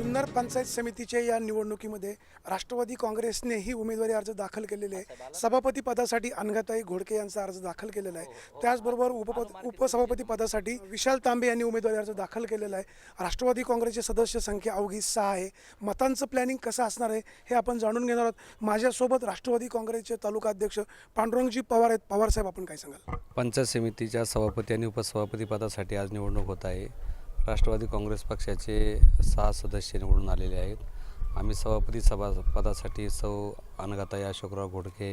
जुन्नर पंचायत समितीच्या या निवडणुकीमध्ये राष्ट्रवादी काँग्रेसने ही उमेदवारी अर्ज दाखल केलेले आहे. सभापती पदासाठी अनघाताई घोडके यांचा अर्ज दाखल केलेला आहे. त्याचबरोबर उपपद उपसभापती पदासाठी विशाल तांबे यांनी उमेदवारी अर्ज दाखल केलेला आहे. राष्ट्रवादी काँग्रेसचे सदस्य संख्या अवघी सहा आहे. मतांचं प्लॅनिंग कसं असणार आहे हे आपण जाणून घेणार आहोत. माझ्यासोबत राष्ट्रवादी काँग्रेसचे तालुका अध्यक्ष पांडुरंगजी पवार आहेत. पवार साहेब आपण काय सांगाल? पंचायत समितीच्या सभापती आणि उपसभापती पदासाठी आज निवडणूक होत आहे. राष्ट्रवादी काँग्रेस पक्षाचे सहा सदस्य निवडून आलेले आहेत. आम्ही सभापती सभा पदासाठी सौ अनघाताई अशोकराव घोडके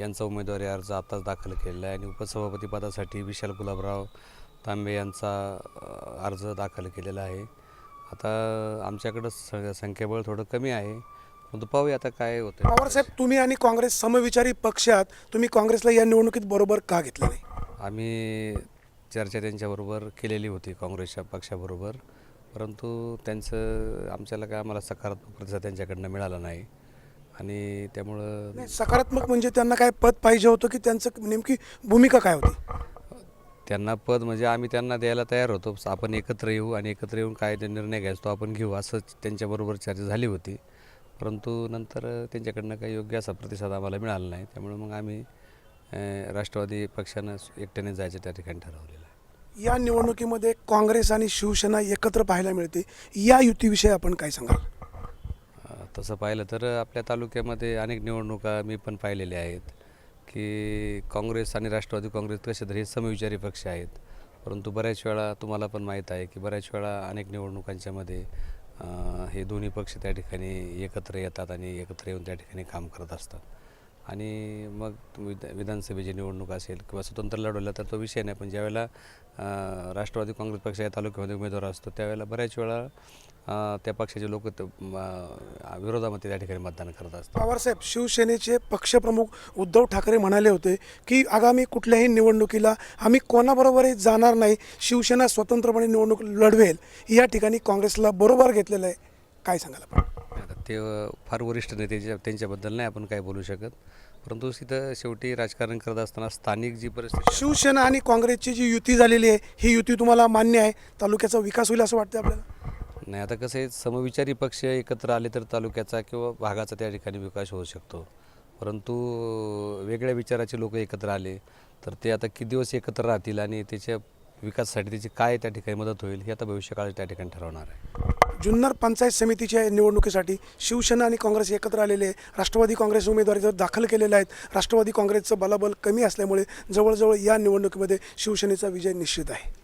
यांचा उमेदवारी अर्ज आताच दाखल केलेला आहे आणि उपसभापती पदासाठी विशाल गुलाबराव तांबे यांचा अर्ज दाखल केलेला आहे. आता आमच्याकडं स संख्याबळ थोडं कमी आहे. परंतु पाहूया आता काय होतं पवार साहेब तुम्ही आणि काँग्रेस समविचारी पक्षात तुम्ही काँग्रेसला या निवडणुकीत बरोबर का घेतलं नाही? आम्ही चर्चा त्यांच्याबरोबर केलेली होती काँग्रेसच्या पक्षाबरोबर. परंतु त्यांचं आमच्याला काय आम्हाला सकारात्मक प्रतिसाद त्यांच्याकडनं मिळाला नाही. आणि त्यामुळं सकारात्मक म्हणजे त्यांना काय पद पाहिजे होतं की त्यांचं नेमकी भूमिका काय होती? त्यांना पद म्हणजे आम्ही त्यांना द्यायला तयार होतो. आपण एकत्र येऊ आणि एकत्र येऊन काय निर्णय घ्यायचो तो आपण घेऊ असंच त्यांच्याबरोबर चर्चा झाली होती. परंतु नंतर त्यांच्याकडनं काही योग्य असा प्रतिसाद आम्हाला मिळाला नाही. त्यामुळे मग आम्ही राष्ट्रवादी पक्षानं एकट्याने जायचं त्या ठिकाणी ठरवलेलं आहे. या निवडणुकीमध्ये काँग्रेस आणि शिवसेना एकत्र पाहायला मिळते. या युतीविषयी आपण काय सांगाल? तसं पाहिलं तर आपल्या तालुक्यामध्ये अनेक निवडणुका मी पण पाहिलेल्या आहेत की काँग्रेस आणि राष्ट्रवादी काँग्रेस कसे तरी हे समविचारी पक्ष आहेत. परंतु बऱ्याच वेळा तुम्हाला पण माहीत आहे की बऱ्याच वेळा अनेक निवडणुकांच्यामध्ये हे दोन्ही पक्ष त्या ठिकाणी एकत्र येतात आणि एकत्र येऊन त्या ठिकाणी काम करत असतात. आणि मग विध विधानसभेची निवडणूक असेल किंवा स्वतंत्र लढवलं तर तो विषय नाही. पण ज्यावेळेला राष्ट्रवादी काँग्रेस पक्ष या तालुक्यामध्ये उमेदवार असतो त्यावेळेला बऱ्याच वेळा त्या पक्षाचे लोक विरोधामध्ये त्या ठिकाणी मतदान करत असतात. पवारसाहेब शिवसेनेचे पक्षप्रमुख उद्धव ठाकरे म्हणाले होते की आगामी कुठल्याही निवडणुकीला आम्ही कोणाबरोबरही जाणार नाही. शिवसेना स्वतंत्रपणे निवडणूक लढवेल. या ठिकाणी काँग्रेसला बरोबर घेतलेलं आहे. काय सांगायला आपण? ते फार वरिष्ठ नेते त्यांच्याबद्दल नाही आपण काय बोलू शकत. परंतु तिथं शेवटी राजकारण करत असताना स्थानिक जी परिस्थिती शिवसेना आणि काँग्रेसची जी युती झालेली आहे ही युती तुम्हाला मान्य आहे? तालुक्याचा विकास होईल असं वाटतं आपल्याला? नाही आता कसं आहे समविचारी पक्ष एकत्र आले तर तालुक्याचा किंवा भागाचा त्या ठिकाणी विकास होऊ शकतो. परंतु वेगळ्या विचाराचे लोक एकत्र आले तर ते आता किती दिवस एकत्र राहतील आणि त्याच्या विकासासाठी त्याची काय त्या ठिकाणी मदत होईल हे आता भविष्यकाळ त्या ठिकाणी ठरवणार आहे. जुन्नर पंचायत समितीच्या निवडणुकीसाठी शिवसेना आणि काँग्रेस एकत्र आलेले आहे. राष्ट्रवादी काँग्रेस उमेदवारी जर दाखल केलेले आहेत. राष्ट्रवादी काँग्रेसचं बलाबल कमी असल्यामुळे जवळजवळ या निवडणुकीमध्ये शिवसेनेचा विजय निश्चित आहे.